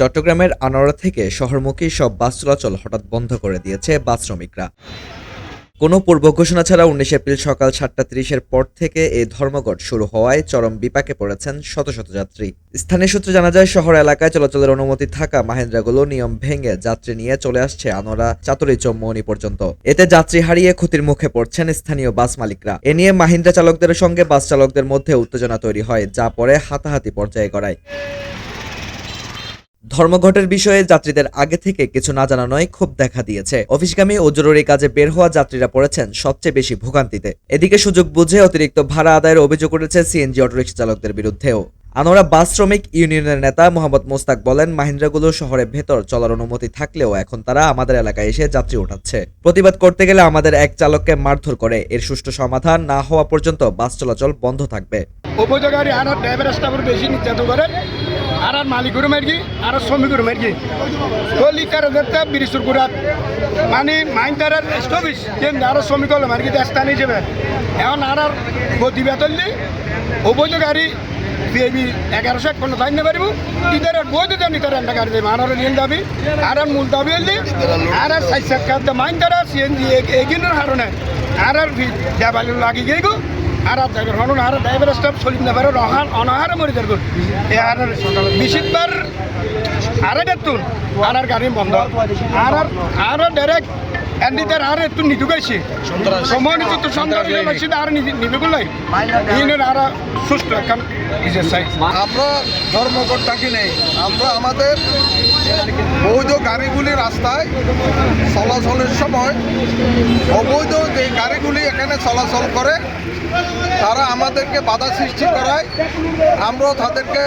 চট্টগ্রামের আনোয়ারা থেকে শহরমুখী সব বাস চলাচল হঠাৎ বন্ধ করে দিয়েছে বাস শ্রমিকরা। কোনো পূর্ব ঘোষণা ছাড়া উনিশ এপ্রিল সকাল সাতটা ত্রিশের পর থেকে এই ধর্মঘট শুরু হওয়ায় চরম বিপাকে পড়েছেন শত শত যাত্রী। স্থানীয় সূত্রে জানা যায়, শহর এলাকায় চলাচলের অনুমতি থাকা মাহেন্দ্রাগুলো নিয়ম ভেঙে যাত্রী নিয়ে চলে আসছে আনোয়ারা, চাতুরি চৌমনি পর্যন্ত। এতে যাত্রী হারিয়ে ক্ষতির মুখে পড়ছেন স্থানীয় বাস মালিকরা। এ নিয়ে মাহিন্দ্রা চালকদের সঙ্গে বাস চালকদের মধ্যে উত্তেজনা তৈরি হয়, যা পরে হাতাহাতি পর্যায়ে গড়ায়। ধর্মঘটের বিষয়ে যাত্রীদের আগে থেকে কিছু না জানানোয় ক্ষোভ দেখা দিয়েছে। অফিসগামী ও জরুরি কাজে বের হওয়া যাত্রীরা পড়েছেন সবচেয়ে বেশি ভোগান্তিতে। এদিকে সুযোগ বুঝে অতিরিক্ত ভাড়া আদায়ের অভিযোগ উঠেছে সিএনজি অটোরিক্সা চালকদের বিরুদ্ধেও। আনোরা বাস শ্রমিক ইউনিয়নের নেতা মোহাম্মদ মোস্তাক বলেন, মাহিন্দ্রাগুলো শহরের ভেতর চলার অনুমতি থাকলেও এখন তারা আমাদের এলাকায় এসে যাত্রী ওঠাচ্ছে। প্রতিবাদ করতে গেলে আমাদের এক চালককে মারধর করে। এর সুষ্ঠু সমাধান না হওয়া পর্যন্ত বাস চলাচল বন্ধ থাকবে। উপযোগারি আর ড্রাইভার স্টাফের বেশি নির্যাতন করে আর আর মালিকেরও মারকি আর মারকি তো লিটার দেখতে বিরিশুর গুড়াত। মানে মাইন তার স্টপিস কিন্তু আর শ্রমিক হলো মারকি স্থান হিসেবে এখন আর আর গতি বেতনলি উপযোগারি বিএবি এগারোশো এক পনেরো তাই পারিব ইদের বৈধ জানি তার একটা গাড়ি দেবে আর নীল দাবি আর আর মূল দাবি হলি আর আর সাইজ সাক্ষাৎ মাইন তারা সিএনজি এগিনের হারণে আর আর দেবালি লাগি গিয়ে গো আর আর ড্রাইভার হনুন আর ড্রাইভার স্টাফ চলিত না পারে অনাহার মরি এ আর বিশিতবার আরে দেখতুন আর আর গাড়ি বন্ধ। আর আর ডাইরেক্ট এন্ডিটার আর একটু নিতু গেছি সম্মানিত তো সন্ত্রাস লাগছে আর নিবে গুলাই। ইনের আর সুস্থ এখন নিজের চাই। আমরা ধর্মঘট ডাকি নেই? আমরা আমাদের বৈধ গাড়িগুলি রাস্তায় চলাচলের সময় অবৈধ যে গাড়িগুলি এখানে চলাচল করে তারা আমাদেরকে বাধা সৃষ্টি করায়। আমরা তাদেরকে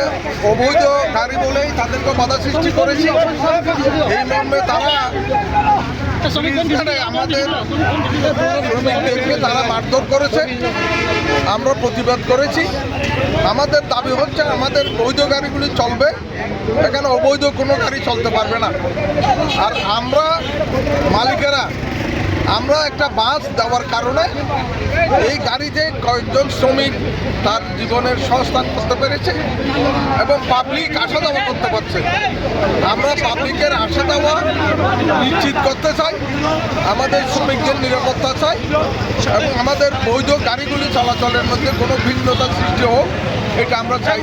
অবৈধ গাড়ি বলেই তাদেরকে বাধা সৃষ্টি করেছি। এই মর্মে তারা আমাদের শ্রমিকদেরকে তারা মারধর করেছে। আমরা প্রতিবাদ করেছি। আমাদের দাবি হচ্ছে আমাদের বৈধ গাড়িগুলি চলবে। এখানে অবৈধ কোনো গাড়ি চলতে পারবে না। আর আমরা মালিকেরা, আমরা একটা বাস দেওয়ার কারণে এই গাড়িতে কয়েকজন শ্রমিক তার জীবনের সংস্থান করতে পেরেছে এবং পাবলিক আসা যাওয়া করতে পারছে। আমরা পাবলিকের আসা নিশ্চিত করতে চাই, আমাদের শ্রমিকদের নিরাপত্তা চাই এবং আমাদের বৈধ গাড়িগুলি চলাচলের মধ্যে কোনো ভিন্নতা সৃষ্টি হোক, এটা আমরা চাই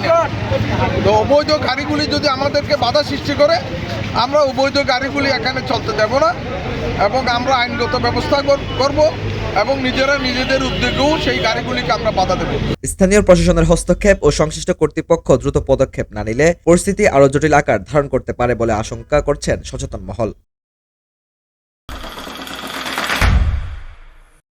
তো অবৈধ গাড়িগুলি যদি আমাদেরকে বাধা সৃষ্টি করে, আমরা অবৈধ গাড়িগুলি এখানে চলতে দেব না এবং আমরা আইনগত ব্যবস্থা কর- করব এবং নিজেরা নিজেদের উদ্যোগেও সেই গাড়িগুলিকে আমরা বাধা দেবো। স্থানীয় প্রশাসনের হস্তক্ষেপ ও সংশ্লিষ্ট কর্তৃপক্ষ দ্রুত পদক্ষেপ না নিলে পরিস্থিতি আরও জটিল আকার ধারণ করতে পারে বলে আশঙ্কা করছেন সচেতন মহল।